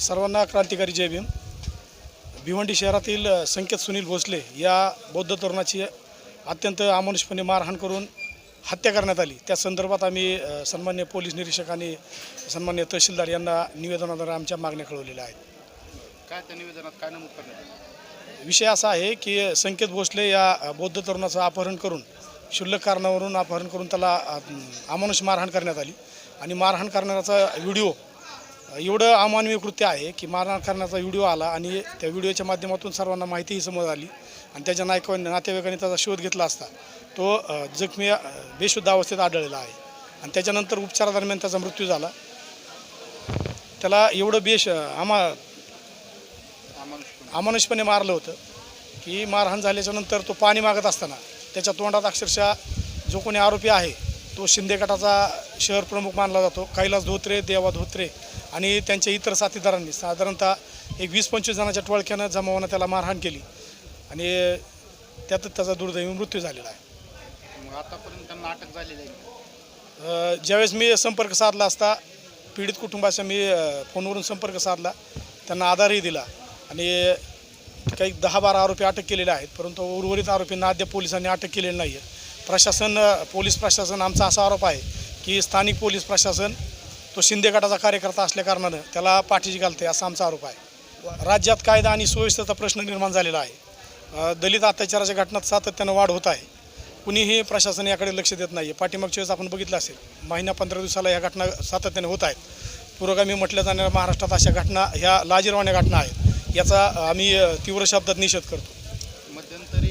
सर्वांना क्रांतिकारी जय भीम. भिवंडी शहरातील संकेत सुनील भोसले या बौद्ध तरुणाची अत्यंत अमानुषपणे मारहाण करून हत्या करण्यात आली. त्या संदर्भात आम्ही सन्मान्य पोलीस निरीक्षक आणि सन्मान्य तहसीलदार यांना निवेदनाद्वारे आमच्या मागण्या कळवलेल्या आहेत. काय त्या निवेदनात काय नमूद करण्यात? विषय असा आहे की संकेत भोसले या बौद्ध तरुणाचं अपहरण करून क्षुल्लक कारणावरून अपहरण करून त्याला अमानुष मारहाण करण्यात आली. आणि मारहाण करण्याचा व्हिडिओ एवढं अमानवीय कृत्य आहे की मारहाण करण्याचा व्हिडिओ आला आणि त्या व्हिडिओच्या माध्यमातून सर्वांना माहितीही समोर आली. आणि त्याच्या नायकाने नातेवाईकांनी त्याचा शोध घेतला असता. तो जखमी बेशुद्ध अवस्थेत आढळलेला आहे. आणि त्याच्यानंतर उपचारादरम्यान त्याचा मृत्यू झाला. त्याला एवढं बेश आमा अमानुषपणे. अमानुषपणे मारलं होतं की मारहाण झाल्याच्यानंतर तो पाणी मागत असताना त्याच्या तोंडात अक्षरशः जो कोणी आरोपी आहे तो शिंदे गटाचा शहर प्रमुख मानला जातो. कैलास धोत्रे देवा धोत्रे आणि त्यांच्या इतर साथीदारांनी साधारणतः एक वीस पंचवीस जणांच्या टोळक्यानं जमावानं त्याला मारहाण केली. आणि त्यातच त्याचा दुर्दैवी मृत्यू झालेला आहे. मग आतापर्यंत त्यांना अटक झालेली आहे ज्यावेळेस मी संपर्क साधला असता पीडित कुटुंबाचा मी फोनवरून संपर्क साधला त्यांना आधारही दिला आणि काही दहा बारा आरोपी अटक केलेले आहेत परंतु उर्वरित आरोपींना अद्याप पोलिसांनी अटक केलेली नाही आहे प्रशासन पोलीस प्रशासन आमचा असा आरोप आहे की स्थानिक पोलीस प्रशासन तो शिंदे गटाचा कार्यकर्ता असल्याकारणानं त्याला पाठीशी घालते असा आमचा आरोप आहे. राज्यात कायदा आणि सुव्यवस्थेचा प्रश्न निर्माण झालेला आहे. दलित अत्याचाराच्या घटनात सातत्यानं वाढ होत आहे. कुणीही प्रशासन याकडे लक्ष देत नाही आहे पाठीमागच्या वेळेस आपण बघितलं असेल महिना पंधरा दिवसाला ह्या घटना सातत्याने होत आहेत. पुरोगामी म्हटल्या जाणाऱ्या महाराष्ट्रात अशा घटना ह्या लाजीरवाण्या घटना आहेत. याचा आम्ही तीव्र शब्दात निषेध करतो. मध्यंतरी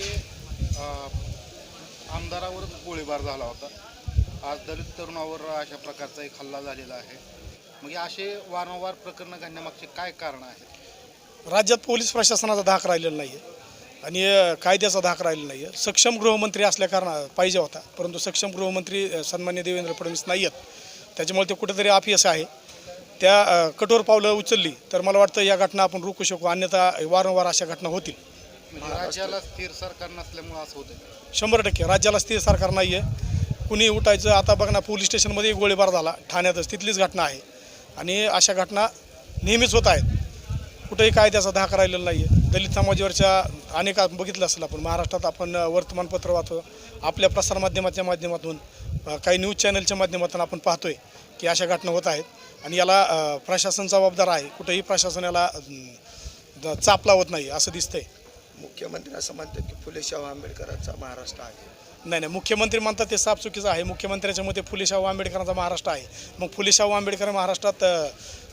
आमदारावरच गोळीबार झाला होता. आज दलित तरुणावर अशा प्रकारचा एक हल्ला झालेला आहे. मग हे असे वारंवार प्रकरणं घडण्यामागचे काय कारण आहे राज्यात पोलीस प्रशासनाचा धाक राहिलेला नाही आहे आणि कायद्याचा धाक राहिलेला नाही आहे सक्षम गृहमंत्री असल्या कारण पाहिजे होता. परंतु सक्षम गृहमंत्री सन्मान्य देवेंद्र फडणवीस नाही आहेत त्याच्यामुळे ते कुठेतरी अपयश आहे. त्या कठोर पावलं उचलली तर मला वाटतं या घटना आपण रोखू शकू. अन्यथा वारंवार अशा घटना होतील. म्हणजे राज्याला स्थिर सरकार नसल्यामुळे असं होतं शंभर टक्के. राज्याला स्थिर सरकार नाही आहे कुणी उठायचं आता बघ ना पोलीस स्टेशनमध्ये गोळीबार झाला ठाण्यातच तिथलीच घटना आहे. आणि अशा घटना नेहमीच होत आहेत. कुठेही कायद्याचा धाक राहिलेला नाही आहे दलित समाजावरच्या अनेक बघितलं असेल आपण महाराष्ट्रात आपण वर्तमानपत्र वाचतो. आपल्या प्रसारमाध्यमाच्या माध्यमातून काही न्यूज चॅनलच्या माध्यमातून आपण पाहतोय की अशा घटना होत आहेत. आणि याला प्रशासन जबाबदार आहे. कुठेही प्रशासन याला चाप लावत नाही असं दिसतंय. मुख्यमंत्री असं म्हणतात की फुले शाहू आंबेडकरांचा महाराष्ट्र आहे. नाही नाही मुख्यमंत्री म्हणतात ते साफ चुकीचं आहे. मुख्यमंत्र्याच्या मते फुले शाहू आंबेडकरांचा महाराष्ट्र आहे. मग फुले शाहू आंबेडकर महाराष्ट्रात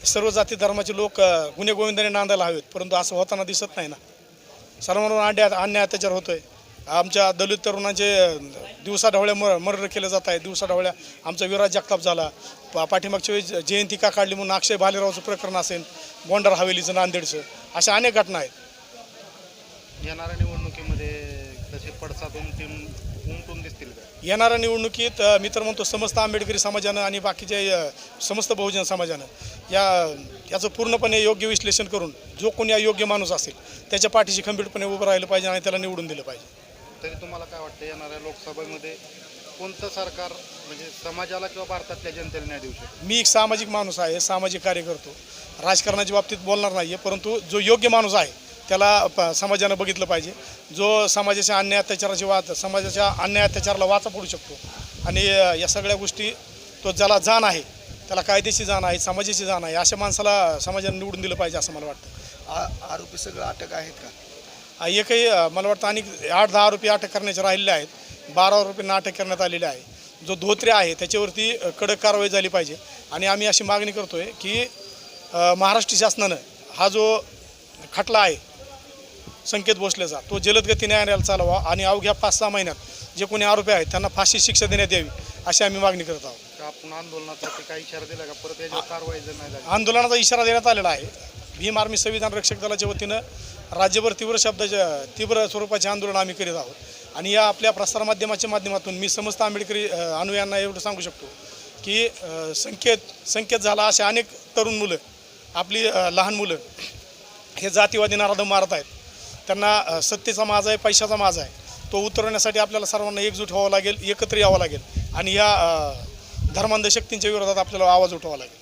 सर्व जाती धर्माचे लोक गुन्हेगोविंदाने नांदायला हवेत. परंतु असं होताना दिसत नाही ना. सर्वांवर अन्याय अन्याय अत्याचार होतोय. आमच्या दलित तरुणांचे दिवसाढवळ्या मर मर्डर केलं जात आहे दिवसाढवळ्या आमचा विराज जगताप झाला. पा- पाठीमागच्या वेळी जयंती का काढली म्हणून अक्षय भालेरावचं प्रकरण असेल गोंडर हवेलीचं नांदेडचं अशा अनेक घटना आहेत. येणाऱ्या निवडणुकीमध्ये तसे पडसाद टीम येणाऱ्या निवडणुकीत मी तर म्हणतो समस्त आंबेडकरी समाजानं आणि बाकीचे समस्त बहुजन समाजानं या याचं पूर्णपणे योग्य विश्लेषण करून जो कोणी योग्य माणूस असेल त्याच्या पाठीशी खंबीरपणे उभं राहिलं पाहिजे आणि त्याला निवडून दिलं पाहिजे. तरी तुम्हाला काय वाटतं येणाऱ्या लोकसभेमध्ये कोणतं सरकार म्हणजे समाजाला किंवा भारतातल्या जनतेला न्याय देऊ शकतं? मी एक सामाजिक माणूस आहे सामाजिक कार्य करतो राजकारणाच्या बाबतीत बोलणार नाही आहे परंतु जो योग्य माणूस आहे त्याला प समाजानं बघितलं पाहिजे. जो समाजाच्या अन्याय अत्याचाराची वाच समाजाच्या अन्याय अत्याचाराला वाचा पडू शकतो. आणि या सगळ्या गोष्टी तो ज्याला जाण आहे त्याला कायदेची जाण आहे समाजाची जाण आहे अशा माणसाला समाजाने निवडून दिलं पाहिजे असं मला वाटतं. आरोपी सगळं अटक आहेत का? एकही मला वाटतं आणि आठ दहा आरोपी अटक करण्याचे राहिलेले आहेत. बारा आरोपींना अटक करण्यात आलेले आहे. जो धोत्रे आहे त्याच्यावरती कडक कारवाई झाली पाहिजे. आणि आम्ही अशी मागणी करतो आहे की महाराष्ट्र शासनानं हा जो खटला आहे संकेत भोसलेचा तो जलदगती न्यायालयाला चालवा आणि अवघ्या पाच सहा महिन्यात जे कोणी आरोपी आहेत त्यांना फाशी शिक्षा देण्यात यावी अशी आम्ही मागणी करत आहोत. आपण आंदोलनासाठी काही इशारा दिला का? परत याच्यावर कारवाई जर नाही झाली? आंदोलनाचा इशारा देण्यात आलेला आहे. भीम आर्मी संविधान रक्षक दलाच्या वतीनं राज्यभर तीव्र शब्दाच्या तीव्र स्वरूपाचे आंदोलन आम्ही करीत आहोत. आणि या आपल्या प्रसारमाध्यमाच्या माध्यमातून मी समस्त आंबेडकरी अनुयांना एवढं सांगू शकतो की संकेत संकेत झाला असे अनेक तरुण मुलं आपली लहान मुलं हे जातीवादी नाराधम मारत आहेत. त्यांना सत्तेचा माज आहे पैशाचा माज आहे. तो उतरवण्यासाठी आपल्याला सर्वांना एकजूट व्हावं लागेल एकत्र यावं लागेल. आणि या धर्मांध शक्तींच्या विरोधात आपल्याला आवाज उठवावा लागेल.